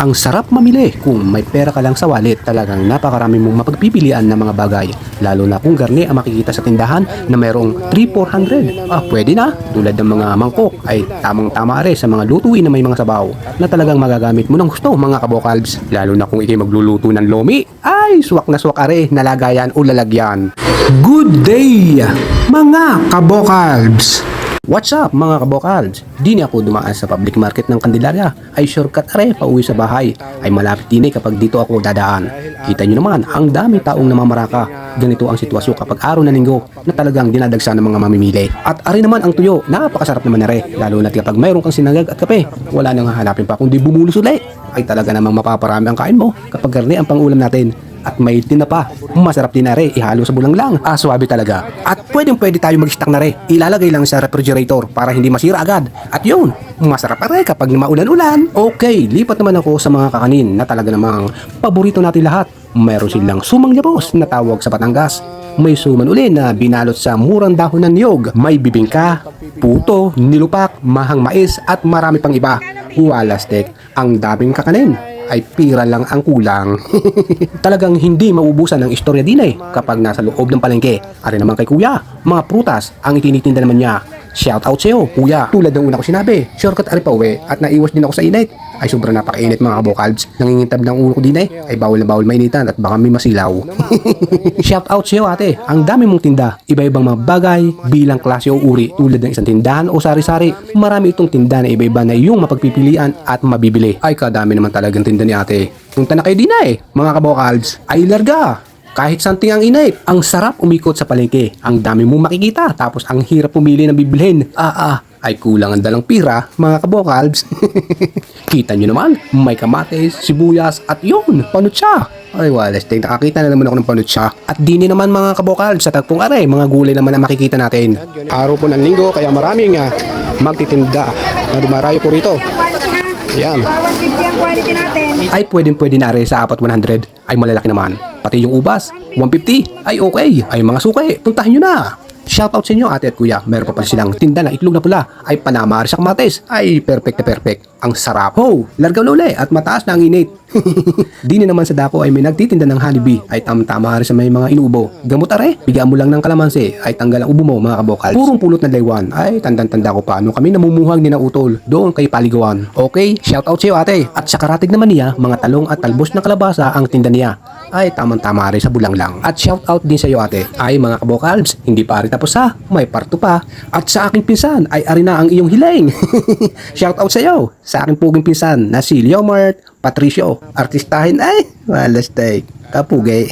Ang sarap mamili kung may pera ka lang sa wallet. Talagang napakarami mong mapagpipilian ng mga bagay. Lalo na kung garni ang makikita sa tindahan na mayroong 3-400. Ah, pwede na. Tulad ng mga mangkok ay tamang-tama rin sa mga lutuin na may mga sabaw na talagang magagamit mo ng gusto mga kabokalbs. Lalo na kung ikay magluluto ng lomi. Ay, suwak na suwak are, nalagayan o lalagyan. Good day, mga kabokalbs! What's up mga kabokalds? Di na ako dumaan sa public market ng Candelaria. Ay shortcut are pauwi sa bahay. Ay malapit din eh kapag dito ako dadaan. Kita nyo naman, ang dami taong namamaraka. Ganito ang sitwasyon kapag araw na linggo na talagang dinadagsa ng mga mamimili. At ari naman ang tuyo, napakasarap naman na. Lalo na kapag mayroon kang sinangag at kape. Wala nang hahanapin pa kundi bumulos uli. Ay talaga namang mapaparami ang kain mo kapag karne ang pangulam natin at may tinapa. Masarap din na re, ihalo sa bulang lang. Ah, swabe talaga. At pwedeng pwede tayo mag-stack na re. Ilalagay lang sa refrigerator para hindi masira agad. At yun, masarap pa re kapag maulan-ulan. Okay, lipat naman ako sa mga kakanin na talaga namang paborito natin lahat. Meron silang sumang yabos na tawag sa Batangas. May suman uli na binalot sa murang dahon ng niyog. May bibingka, puto, nilupak, mahang mais at marami pang iba. Wala steak, ang daming kakanin ay pira lang ang kulang. Talagang hindi maubusan ng istorya din eh kapag nasa loob ng palengke. Ari naman kay kuya, mga prutas ang itinitinda naman niya. Shout out sa'yo, kuya. Tulad ng una ko sinabi, shortcut ari pa uwi at naiwas din ako sa init. Ay sobrang napakainit mga kabokalbs. Nangingitab ng ulo ko din eh. Ay bawal na bawal mainitan at baka may masilaw. Shout out sa'yo ate. Ang dami mong tinda. Iba-ibang mga bagay bilang klase o uri tulad ng isang tindahan o sari-sari. Marami itong tinda na iba-iba na iyong mapagpipilian at mabibili. Ay kadami naman talagang tinda ni ate. Punta na kayo din eh, mga kabokalbs. Ay larga. Kahit santing ang init, ang sarap umikot sa palengke. Ang dami mong makikita, tapos ang hirap pumili ng bibilhin. Ah ah, ay kulang ang dalang pira, mga kabokalbs. Kita nyo naman, may kamates, sibuyas, at yun, panutsa. Ay walas, ting nakakita na naman ako ng panutsa. At dini naman mga kabokal sa tagpong aray, mga gulay naman ang makikita natin. Araw po ng linggo, kaya maraming uh, magtitinda na dumarayo po rito. Yan. 150 ang quality natin. Ay pwedeng pwede na rin sa apat 100 ay malalaki naman. Pati yung ubas, 150 ay okay. Ay mga suki, puntahan nyo na. Shoutout sa inyo ate at kuya. Meron pa pala silang tinda na itlog na pula. Ay panamari sa kamates. Ay perfect na perfect. Ang sarap. Ho, largaw na uli at mataas na ang init. Di na naman sa dako ay may nagtitinda ng honeybee. Ay tam-tama rin sa may mga inuubo. Gamot are, bigyan mo lang ng kalamansi. Ay tanggal ang ubo mo mga kabokal. Purong pulot na laywan. Ay tandang-tanda ko paano kami namumuhang din ng utol. Doon kay Paligawan. Okay, shoutout sa iyo ate. At sa karatig naman niya, mga talong at talbos ng kalabasa ang tinda niya. Ay tamang-tama rin sa bulang lang. At shoutout din sa iyo ate. Ay mga kabokalbs, hindi pa rin tapos ha. May parto pa. At sa aking pinsan ay ari na ang iyong hiling. shoutout sa iyo. Sa aking puging pinsan na si Leomart Patricio. Artistahin ay, walas tay. Kapugay.